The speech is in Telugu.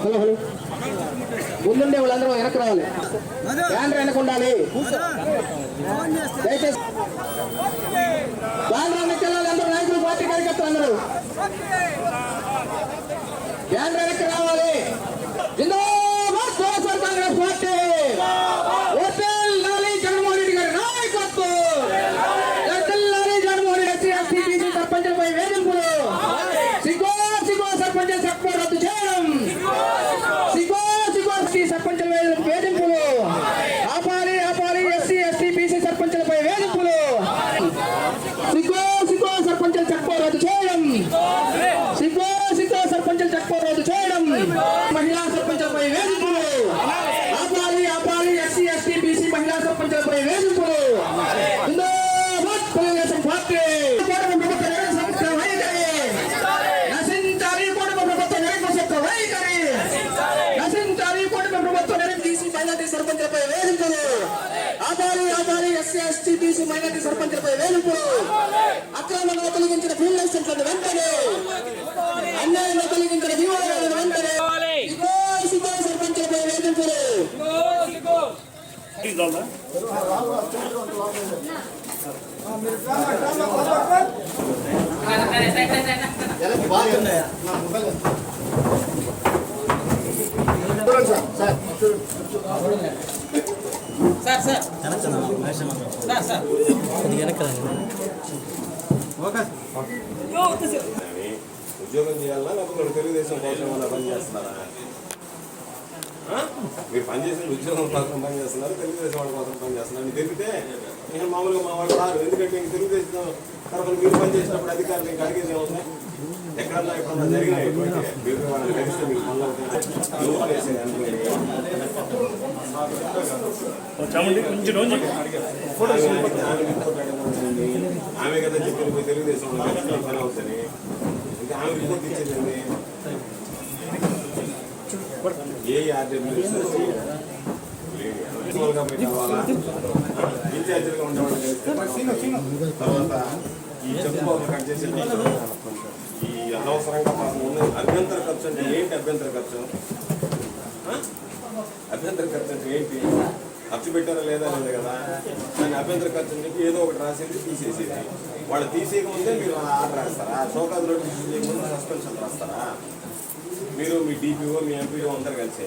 Hello hello. ముందుండే వాళ్ళందరూ వెనక్కి రావాలి. బ్యానర్ వెనక ఉండాలి. దయచేసి సర్పంచులపై వేధింపులు. ఆపాలి ఆపాలి ఎస్సీ ఎస్టీ బీసీ మైనార్టీ సర్పంచులపై వేధింపులు. అక్రమంగా తొలగించిన ఫీల్డ్ లైసెన్స్లను వెంటనే. అన్యాయంగా తొలగించిన జీవోలను వెంటనే. ఇదిగో ఇదిగో సర్పంచులపై వేధింపులు. సార్ సార్ సార్ సార్ అని ఉద్యోగం చేయాలన్నా లేకపోతే తెలుగుదేశం కోసం ఏమైనా పని చేస్తున్నారా మీరు పనిచేసిన ఉద్యోగం కోసం పని చేస్తున్నారు తెలుగుదేశం వాళ్ళ కోసం పని చేస్తున్నారు అని తెలిపితే నేను మామూలుగా మా వాళ్ళు రారు ఎందుకంటే ఇంక తెలుగుదేశం తరఫున మీరు పనిచేసినప్పుడు అధికారులు ఇంకా అడిగేది ఏముంది ఎక్కడన్నా ఎప్పుడన్నా జరిగినాయి ఇటువంటి మీరు వాళ్ళని కలిస్తే మీకు పనులు అవుతాయి ఎవరు చేసేది అనుకోండి ఆమె కదా చెప్పింది పోయి తెలుగుదేశం అవుతుంది ఇంకా ఆమె రిపోర్ట్ ఇచ్చేదండి ఏ ఆర్డబ్ల్యూ ఉండేవాళ్ళు తర్వాత ఈ చెప్పుకోవాలి కట్ చేసి ఈ అనవసరంగా పాపం అభ్యంతర ఖర్చు అంటే ఏంటి అభ్యంతర ఖర్చు? అభ్యంతర ఖర్చు అంటే ఏంటి? ఖర్చు పెట్టారా లేదా లేదు కదా. దాన్ని అభ్యంతర ఖర్చు అని చెప్పి ఏదో ఒకటి రాసేది తీసేసేది వాళ్ళు తీసేయకముందే మీరు ఆర్డర్ రాస్తారా? చౌకాదు నోటీస్ చేయకముందు సస్పెన్షన్ రాస్తారా? మీరు మీ డిపిఓ మీ ఎంపీఓ అందరు కలిసి.